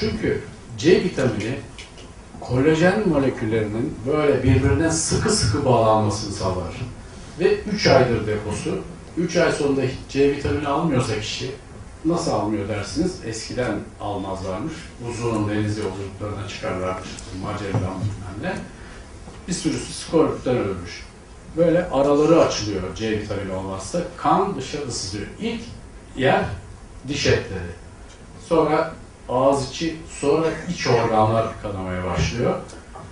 Çünkü C vitamini kolajen moleküllerinin böyle birbirine sıkı sıkı bağlanmasını sağlar. Ve 3 aydır deposu. 3 ay sonunda C vitamini almıyorsa kişi nasıl almıyor dersiniz? Eskiden almazlarmış. Uzun deniz yolculuklarına çıkarlarmış. Magellan bilmem ne. Bir sürüsü skorpten ölmüş. Böyle araları açılıyor C vitamini olmazsa. Kan dışarı sızıyor. İlk yer diş etleri. Sonra ağız içi, sonra iç organlar kanamaya başlıyor.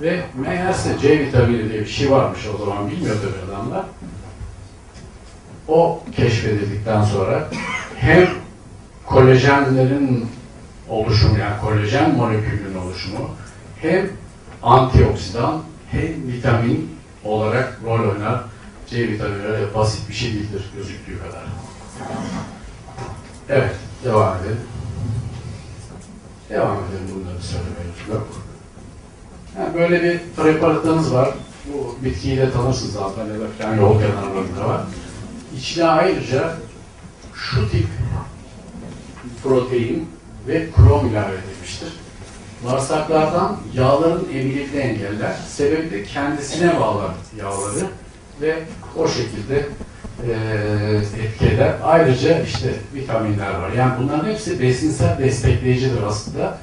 Ve meğerse C vitamini diye bir şey varmış o zaman bilmiyordu adamlar. O keşfedildikten sonra hem kolajenlerin oluşumu yani kolajen molekülünün oluşumu hem antioksidan hem vitamin olarak rol oynar. C vitamini basit bir şey değildir gözüktüğü kadar. Evet, devam edelim. Devam edelim bunları söylemeye. Yok. Yani böyle bir preparatınız var. Bu bitkiyi de tanırsınız zaten. Ya da falan yol kenarlarında var. İçine ayrıca şu tip protein ve krom ilave edilmiştir. Bağırsaklardan yağların emilimini engeller. Sebebi de kendisine bağlar yağları ve o şekilde eee etki eder. Ayrıca işte vitaminler var. Yani bunların hepsi besinsel destekleyicidir aslında.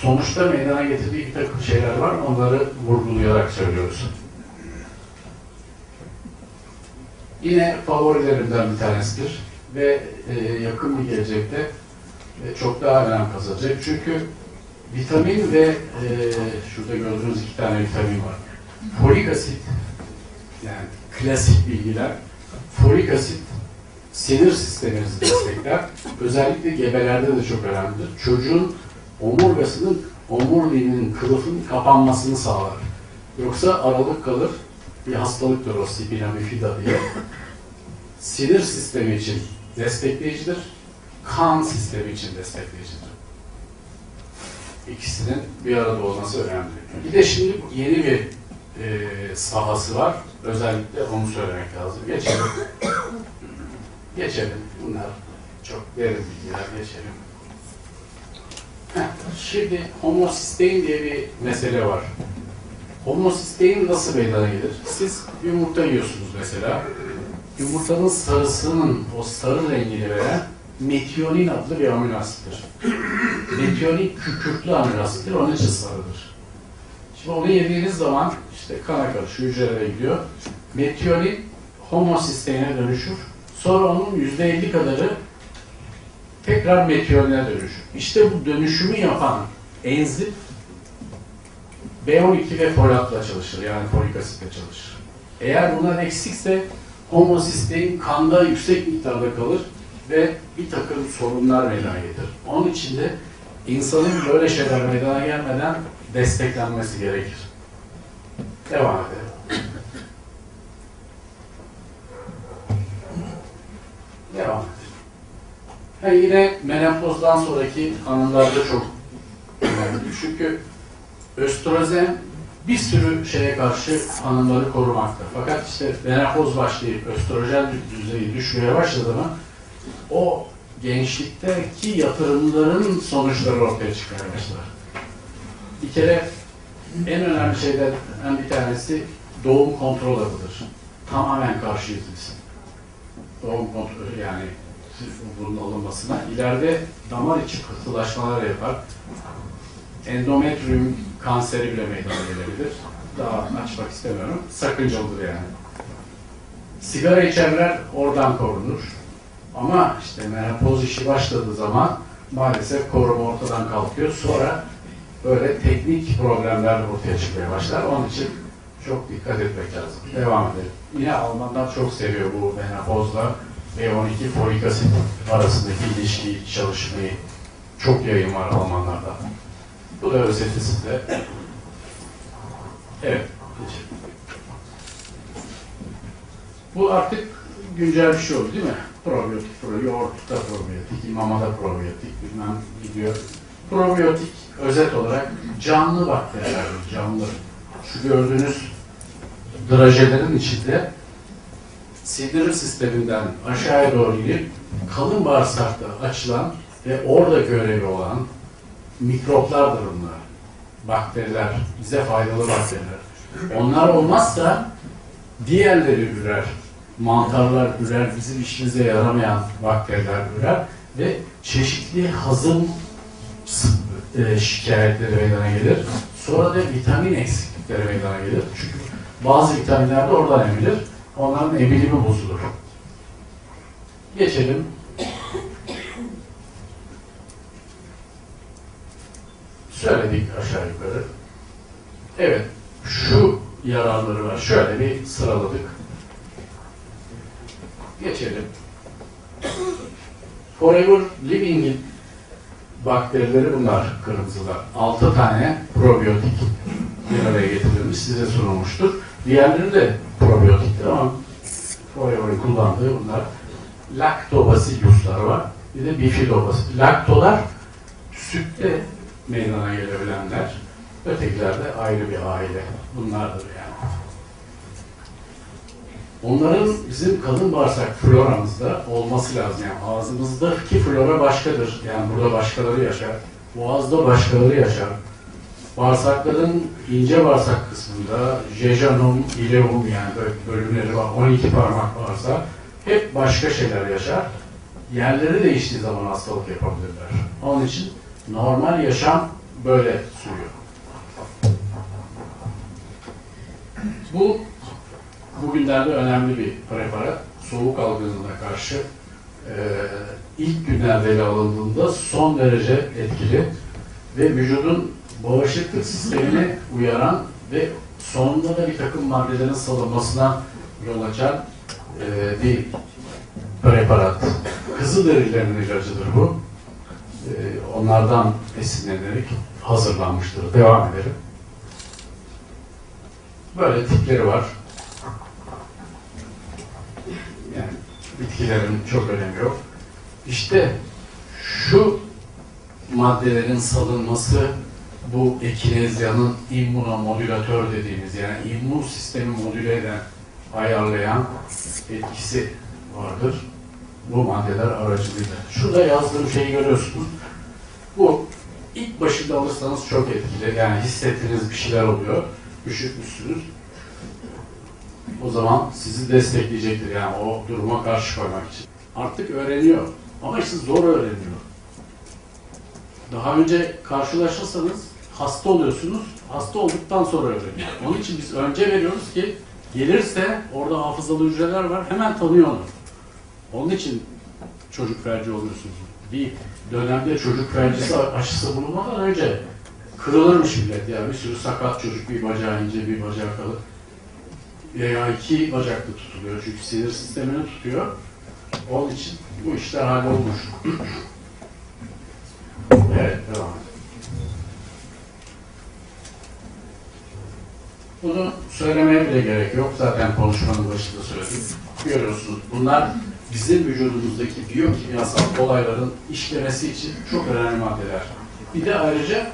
Sonuçta meydana getirdiği bir takım şeyler var. Onları vurgulayarak söylüyoruz. Yine favorilerimden bir tanesidir ve e, yakın bir gelecekte e, çok daha önem kazanacak. Çünkü vitamin ve e, şurada gördüğünüz iki tane vitamin var. Folik asit yani klasik bilgiler folik asit sinir sisteminizi destekler. Özellikle gebelerde de çok önemlidir. Çocuğun omurgasının, omuriliğinin, kılıfın kapanmasını sağlar. Yoksa aralık kalır. Bir hastalıktır o spina bifida diye. Sinir sistemi için destekleyicidir. Kan sistemi için destekleyicidir. İkisinin bir arada olması önemli. Bir de şimdi yeni bir e, sahası var. Özellikle onu söylemek lazım. Geçelim. Geçelim. Bunlar çok derin bilgiler. Geçelim. Heh, Şimdi homosistein diye bir mesele var. Homosistein nasıl meydana gelir? Siz yumurta yiyorsunuz mesela. Yumurtanın sarısının o sarı rengini veren metionin adlı bir amino asittir. metionin kükürtlü amino asittir, onun için sarıdır. Şimdi onu yediğiniz zaman işte kana karışıyor, hücrelere gidiyor. Metionin homosisteine dönüşür. Sonra onun %50 kadarı tekrar metionine dönüşür. İşte bu dönüşümü yapan enzim B12 ve folatla çalışır. Yani folik asitle çalışır. Eğer bunlar eksikse homosistein kanda yüksek miktarda kalır ve bir takım sorunlar meydana getirir. Onun için de insanın böyle şeyler meydana gelmeden desteklenmesi gerekir. Devam edelim. Devam edelim. Ha, yine menopozdan sonraki hanımlarda çok önemli. Çünkü östrojen bir sürü şeye karşı hanımları korumakta. Fakat işte menopoz başlayıp östrojen düzeyi düşmeye başladı mı o gençlikteki yatırımların sonuçları ortaya çıkmaya başlar. Bir kere en önemli şeylerden bir tanesi doğum kontrol hapıdır. Tamamen karşıyız biz. Doğum kontrolü yani bunun alınmasına. ileride damar içi pıhtılaşmalar yapar. Endometrium kanseri bile meydana gelebilir. Daha açmak istemiyorum. Sakıncalıdır yani. Sigara içenler oradan korunur. Ama işte menopoz işi başladığı zaman maalesef koruma ortadan kalkıyor. Sonra böyle teknik problemler ortaya çıkmaya başlar. Onun için çok dikkat etmek lazım. Devam edelim. Yine Almanlar çok seviyor bu menopozla B12 folik asit arasındaki ilişkiyi, çalışmayı. Çok yayın var Almanlarda. Bu da özeti size. Evet. Bu artık güncel bir şey oldu değil mi? Probiyotik, pro, yoğurtta probiyotik, mamada probiyotik, bilmem gidiyor. Probiyotik özet olarak canlı bakteriler, canlı. Şu gördüğünüz drajelerin içinde sindirim sisteminden aşağıya doğru inip kalın bağırsakta açılan ve orada görevi olan mikroplardır bunlar. Bakteriler, bize faydalı bakteriler. Onlar olmazsa diğerleri ürer. Mantarlar ürer, bizim işimize yaramayan bakteriler ürer ve çeşitli hazım e, şikayetleri meydana gelir. Sonra da vitamin eksiklikleri meydana gelir. Çünkü bazı vitaminler de oradan emilir. Onların emilimi bozulur. Geçelim. Söyledik aşağı yukarı. Evet, şu yararları var. Şöyle bir sıraladık. Geçelim. Forever Living'in bakterileri bunlar kırmızılar. 6 tane probiyotik bir araya getirilmiş, size sunulmuştur. Diğerleri de probiyotiktir ama Forever'ın kullandığı bunlar. Lactobacillus'lar var. Bir de bifidobacillus. Laktolar sütte meydana gelebilenler. Ötekiler de ayrı bir aile. Bunlardır yani. Onların bizim kadın bağırsak floramızda olması lazım. Yani ağzımızdaki flora başkadır. Yani burada başkaları yaşar. Boğazda başkaları yaşar. Bağırsakların ince bağırsak kısmında jejunum, ileum yani bölümleri var. 12 parmak bağırsak. Hep başka şeyler yaşar. Yerleri değiştiği zaman hastalık yapabilirler. Onun için normal yaşam böyle sürüyor. Bu bugünlerde önemli bir preparat. Soğuk algınlığına karşı e, ilk günlerde ele alındığında son derece etkili ve vücudun bağışıklık sistemini uyaran ve sonunda da bir takım maddelerin salınmasına yol açan e, bir preparat. Kızılderililerin ilacıdır bu. E, onlardan esinlenerek hazırlanmıştır. Devam edelim. Böyle tipleri var. Yani bitkilerin çok önemi yok. İşte şu maddelerin salınması bu ekinezyanın immunomodülatör dediğimiz yani immün sistemi modüle eden, ayarlayan etkisi vardır. Bu maddeler aracılığıyla. Şurada yazdığım şeyi görüyorsunuz. Bu ilk başında alırsanız çok etkili. Yani hissettiğiniz bir şeyler oluyor. Üşütmüşsünüz. O zaman sizi destekleyecektir yani o duruma karşı koymak için. Artık öğreniyor. Ama işte zor öğreniyor. Daha önce karşılaşırsanız hasta oluyorsunuz. Hasta olduktan sonra öğreniyor. Onun için biz önce veriyoruz ki gelirse orada hafızalı hücreler var. Hemen tanıyor onu. Onun için çocuk felci oluyorsunuz. Bir dönemde çocuk felcisi aşısı bulunmadan önce kırılırmış millet ya. Bir sürü sakat çocuk bir bacağı ince bir bacağı kalın. Veya iki bacaklı tutuluyor çünkü sinir sistemini tutuyor. Onun için bu işler hallolmuş. evet, devam edelim. Bunu söylemeye bile gerek yok. Zaten konuşmanın başında söyledim. Görüyorsunuz bunlar bizim vücudumuzdaki biyokimyasal olayların işlemesi için çok önemli maddeler. Bir de ayrıca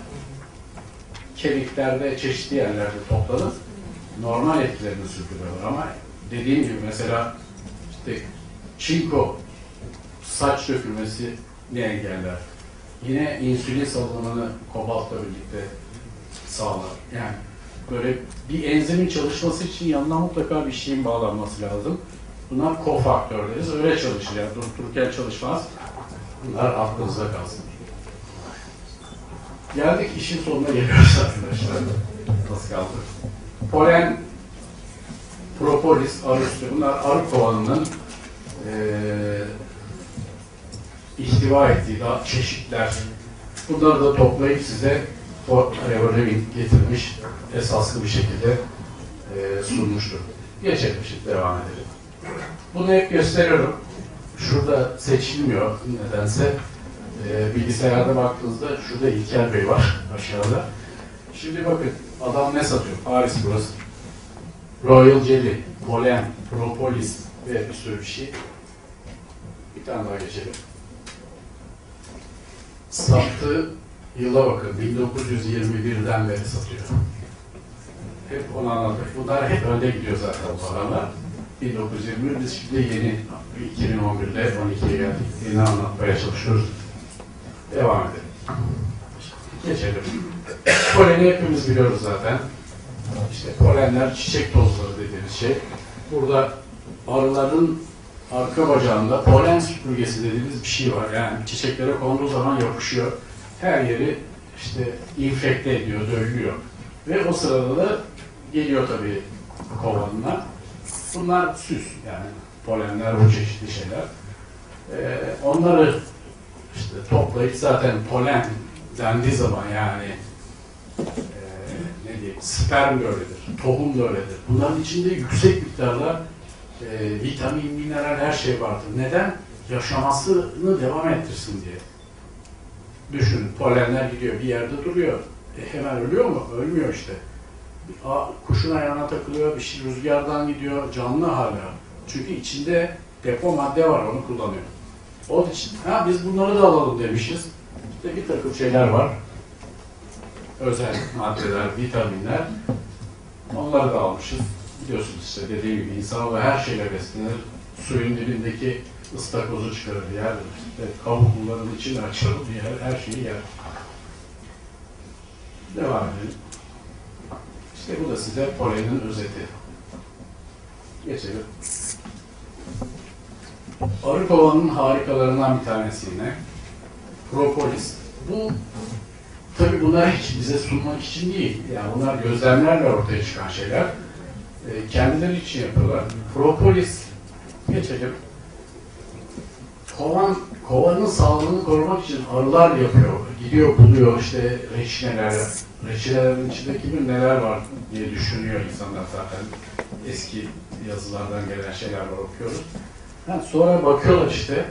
kemiklerde, çeşitli yerlerde toplanıp normal etkilerini sürdürüyorlar ama dediğim gibi mesela işte çinko saç dökülmesi ne engeller? Yine insülin salınımını kobaltla birlikte sağlar. Yani böyle bir enzimin çalışması için yanına mutlaka bir şeyin bağlanması lazım. Bunlar kofaktör deriz. Öyle çalışır yani durup çalışmaz. Bunlar aklınızda kalsın. Geldik işin sonuna geliyoruz arkadaşlar. Nasıl kaldı? Polen, propolis, arı sütü. Bunlar arı kovanının eee ihtiva ettiği daha çeşitler. Bunları da toplayıp size Forever Living getirmiş esaslı bir şekilde eee sunmuştur. Geçelim şimdi devam edelim. Bunu hep gösteriyorum. Şurada seçilmiyor nedense. Eee bilgisayarda baktığınızda şurada İlker Bey var aşağıda. Şimdi bakın adam ne satıyor? Paris burası. Royal Jelly, polen, propolis ve bir sürü bir şey. Bir tane daha geçelim. Sattığı yıla bakın. 1921'den beri satıyor. Hep onu anlatıyor. Bunlar hep önde gidiyor zaten bu adamlar. 1921 biz şimdi yeni 2011'de 12'ye geldik. Yeni anlatmaya çalışıyoruz. Devam edelim. Geçelim. Poleni hepimiz biliyoruz zaten. İşte polenler çiçek tozları dediğimiz şey. Burada arıların arka bacağında polen süpürgesi dediğimiz bir şey var. Yani çiçeklere konduğu zaman yapışıyor. Her yeri işte infekte ediyor, dövüyor. Ve o sırada da geliyor tabii kovanına. Bunlar süs yani polenler bu çeşitli şeyler. Ee, onları işte toplayıp zaten polen dendiği zaman yani e, ne diyeyim sperm de öyledir, tohum da öyledir. Bunların içinde yüksek miktarda e, vitamin, mineral her şey vardır. Neden? Yaşamasını devam ettirsin diye. Düşün, polenler gidiyor, bir yerde duruyor. E, hemen ölüyor mu? Ölmüyor işte. A- Kuşun ayağına takılıyor, bir şey rüzgardan gidiyor, canlı hala. Çünkü içinde depo madde var, onu kullanıyor. Onun için, ha biz bunları da alalım demişiz. İşte bir takım şeyler var. Özel maddeler, vitaminler. Onları da almışız. Biliyorsunuz işte dediğim gibi insan ve her şeyle beslenir. Suyun dibindeki ıstakozu çıkarır yer. İşte kabukluların içini açar yer. Her şeyi yer. Devam edelim. İşte bu da size polenin özeti. Geçelim. Arı kovanın harikalarından bir tanesi yine. Propolis. Bu tabi bunlar hiç bize sunmak için değil. Yani bunlar gözlemlerle ortaya çıkan şeyler. E, kendileri için yapıyorlar. Propolis geçelim. Kovan, kovanın sağlığını korumak için arılar yapıyor. Gidiyor buluyor işte reçineler. Reçinelerin içinde kimin neler var diye düşünüyor insanlar zaten. Eski yazılardan gelen şeyler var okuyoruz. Sonra bakıyorlar işte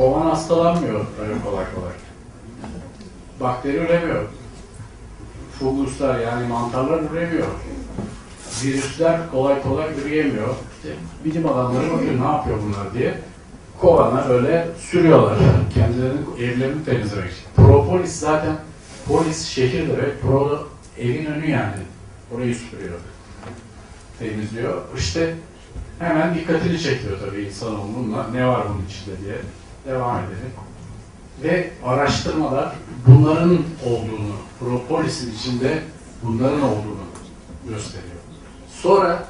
kovan hastalanmıyor öyle kolay kolay. Bakteri üremiyor. Funguslar yani mantarlar üremiyor. Virüsler kolay kolay üreyemiyor. İşte bilim adamları bakıyor ne yapıyor bunlar diye. Kovana öyle sürüyorlar. Kendilerinin evlerini temizlemek için. Propolis zaten polis şehir demek. Pro evin önü yani. Orayı süpürüyor. Temizliyor. İşte hemen dikkatini çekiyor tabii insanoğlunun ne var bunun içinde diye. Devam edelim. Ve araştırmalar bunların olduğunu, propolisin içinde bunların olduğunu gösteriyor. Sonra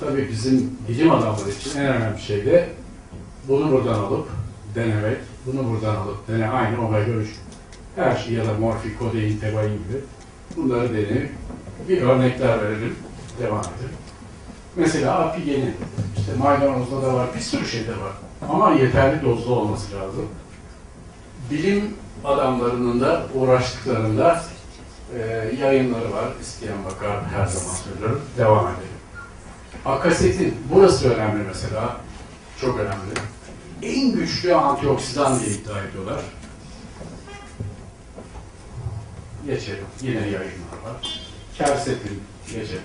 tabii bizim bilim adamları için en önemli şey de bunu buradan alıp denemek, bunu buradan alıp dene aynı omega 3 her şey ya da morfik, kodein, tebain gibi bunları deneyip bir örnekler verelim, devam edelim. Mesela apigenin, işte maydanozda da var, bir sürü şeyde var. Ama yeterli dozda olması lazım. Bilim adamlarının da uğraştıklarında e, yayınları var. İsteyen bakar her zaman söylüyorum. Devam edelim. Akasetin, burası önemli mesela. Çok önemli. En güçlü antioksidan diye iddia ediyorlar. Geçelim. Yine yayınlar var. Kersetin, geçelim.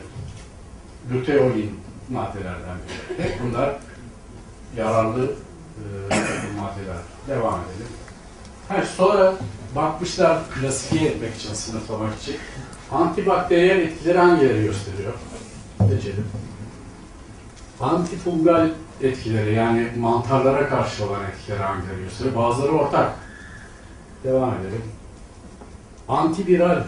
Luteolin maddelerden biri. Hep bunlar yararlı e, maddeler. Devam edelim. Ha, sonra bakmışlar klasifiye etmek için, sınıflamak için. Antibakteriyel etkileri hangileri gösteriyor? Geçelim. Antifungal etkileri yani mantarlara karşı olan etkileri hangileri gösteriyor? Bazıları ortak. Devam edelim. Antiviral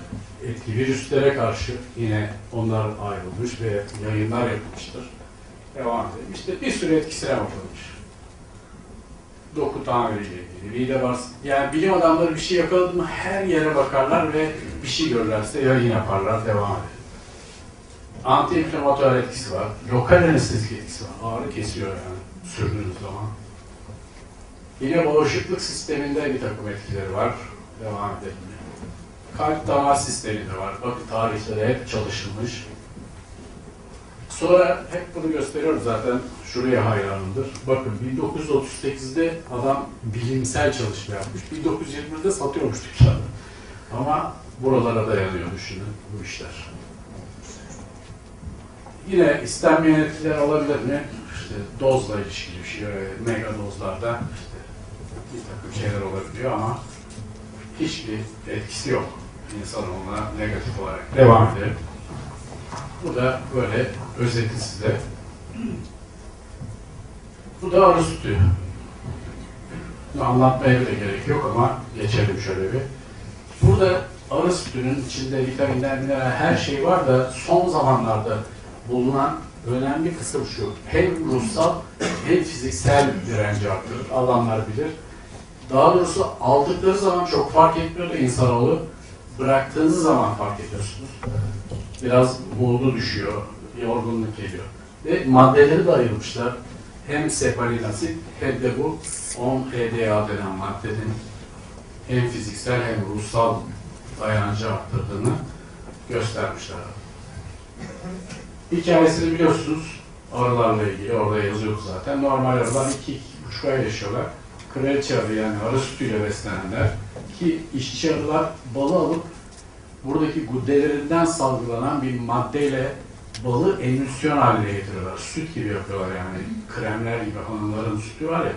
etki virüslere karşı yine onlar ayrılmış ve yayınlar yapılmıştır. Devam edelim. İşte bir sürü etkisine bakılmış. Doku tamiriyle ilgili, mide var. Yani bilim adamları bir şey yakaladı mı her yere bakarlar ve bir şey görürlerse yayın yaparlar, devam edelim. Anti-inflamatuar etkisi var. Lokal anestezik etkisi var. Ağrı kesiyor yani sürdüğünüz zaman. Yine bağışıklık sisteminde bir takım etkileri var. Devam edelim. Kalp damar sistemi de var. Bakın tarihte de hep çalışılmış. Sonra hep bunu gösteriyoruz zaten. Şuraya hayranımdır. Bakın 1938'de adam bilimsel çalışma yapmış. 1920'de satıyormuş dükkanda. Ama buralara dayanıyor düşünün bu işler. Yine istenmeyen etkiler olabilir mi? İşte dozla ilişkili bir şey, mega dozlarda işte bir takım şeyler olabiliyor ama hiçbir etkisi yok insanoğluna negatif olarak. Devam edelim. Bu da böyle özeti size. Bu da sütü. Bunu anlatmaya bile gerek yok ama geçelim şöyle bir. Burada arı sütünün içinde vitaminler, mineral her şey var da son zamanlarda bulunan önemli kısım şu. Hem ruhsal hem fiziksel direnci arttırır. Alanlar bilir. Daha doğrusu aldıkları zaman çok fark etmiyordu insanoğlu. Bıraktığınız zaman fark ediyorsunuz. Biraz modu düşüyor, yorgunluk geliyor. Ve maddeleri de ayırmışlar. Hem sefalin asit hem de bu 10-EDA denen maddenin hem fiziksel hem ruhsal dayanıcı arttırdığını göstermişler. Hikayesini biliyorsunuz. Arılarla ilgili orada yazıyordu zaten. Normal arılar 2-2,5 ay yaşıyorlar. Kraliçe arı yani arı sütüyle beslenenler ki işçi arılar balı alıp buradaki guddelerinden salgılanan bir maddeyle balı emülsiyon haline getiriyorlar. Süt gibi yapıyorlar yani. Kremler gibi hanımların sütü var ya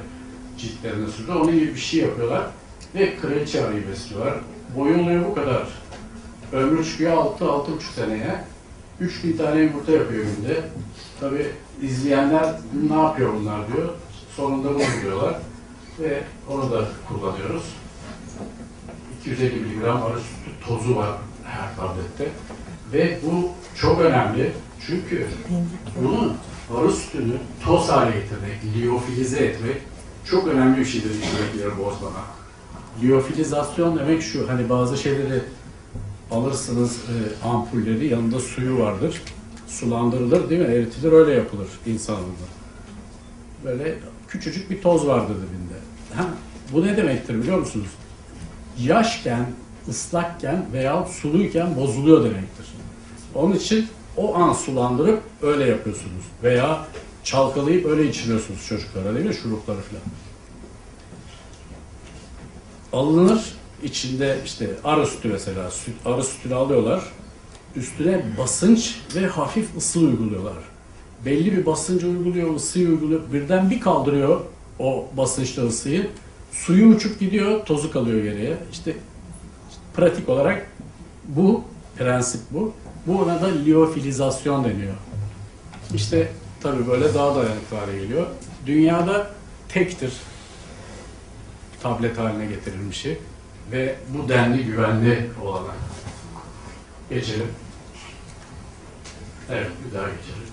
ciltlerine sürüyor. Onun gibi bir şey yapıyorlar. Ve kraliçe arıyı besliyorlar. Boyu bu kadar. Ömrü çıkıyor 6-6,5 seneye. 3000 tane yumurta yapıyor günde. Tabi izleyenler ne yapıyor bunlar diyor. Sonunda bunu buluyorlar. Ve onu da kullanıyoruz. 250 mg arı sütü tozu var her tablette. Ve bu çok önemli. Çünkü bunun arı sütünü toz hale getirmek, liyofilize etmek çok önemli bir şeydir içindekileri bozmana. Liyofilizasyon demek şu, hani bazı şeyleri alırsınız e, ampulleri, yanında suyu vardır. Sulandırılır değil mi? Eritilir, öyle yapılır insanında. Böyle küçücük bir toz vardır dibinde. Ha, bu ne demektir biliyor musunuz? Yaşken, ıslakken veya suluyken bozuluyor demektir. Onun için o an sulandırıp öyle yapıyorsunuz. Veya çalkalayıp öyle içiriyorsunuz çocuklara değil mi? Şurupları falan. Alınır, içinde işte arı sütü mesela, süt, arı sütünü alıyorlar. Üstüne basınç ve hafif ısı uyguluyorlar. Belli bir basıncı uyguluyor, ısıyı uyguluyor. Birden bir kaldırıyor o basınçla ısıyı. Suyu uçup gidiyor, tozu kalıyor geriye. İşte pratik olarak bu, prensip bu. Bu ona da liyofilizasyon deniyor. İşte tabii böyle daha dayanıklı hale geliyor. Dünyada tektir tablet haline getirilmişi ve bu denli güvenli olana. Geçelim. Evet, bir daha geçelim.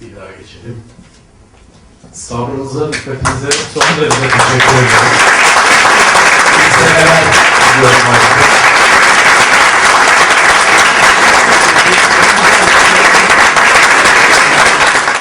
Bir daha geçelim. Sabrınıza, dikkatinize son derece teşekkür ederim. İyi seneler.